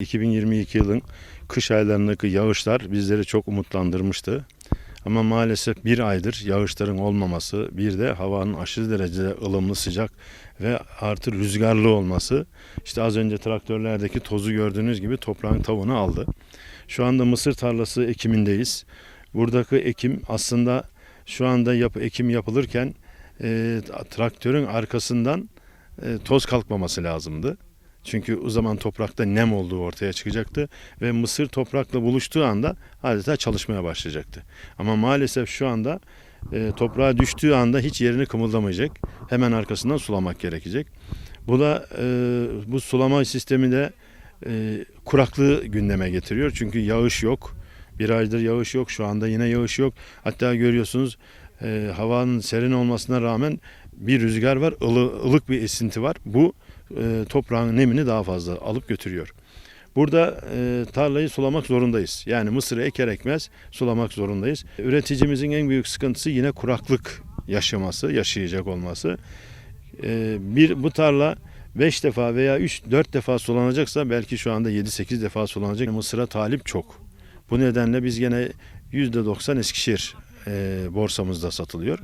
2022 yılın kış aylarındaki yağışlar bizleri çok umutlandırmıştı. Ama maalesef bir aydır yağışların olmaması, bir de havanın aşırı derecede ılımlı sıcak ve artı rüzgarlı olması, işte az önce traktörlerdeki tozu gördüğünüz gibi toprağın tavuğunu aldı. Şu anda mısır tarlası ekimindeyiz. Buradaki ekim aslında şu anda yap, ekim yapılırken e, traktörün arkasından e, toz kalkmaması lazımdı. Çünkü o zaman toprakta nem olduğu ortaya çıkacaktı ve mısır toprakla buluştuğu anda adeta çalışmaya başlayacaktı. Ama maalesef şu anda e, toprağa düştüğü anda hiç yerini kımıldamayacak. Hemen arkasından sulamak gerekecek. Bu da e, bu sulama sistemi de e, kuraklığı gündeme getiriyor. Çünkü yağış yok. Bir aydır yağış yok. Şu anda yine yağış yok. Hatta görüyorsunuz e, havanın serin olmasına rağmen bir rüzgar var. ılı- ılık bir esinti var. Bu e, toprağın nemini daha fazla alıp götürüyor. Burada e, tarlayı sulamak zorundayız. Yani mısırı eker ekmez sulamak zorundayız. Üreticimizin en büyük sıkıntısı yine kuraklık yaşaması, yaşayacak olması. E, bir bu tarla 5 defa veya 3-4 defa sulanacaksa belki şu anda 7-8 defa sulanacak. Mısıra talip çok. Bu nedenle biz gene %90 Eskişehir e, borsamızda satılıyor.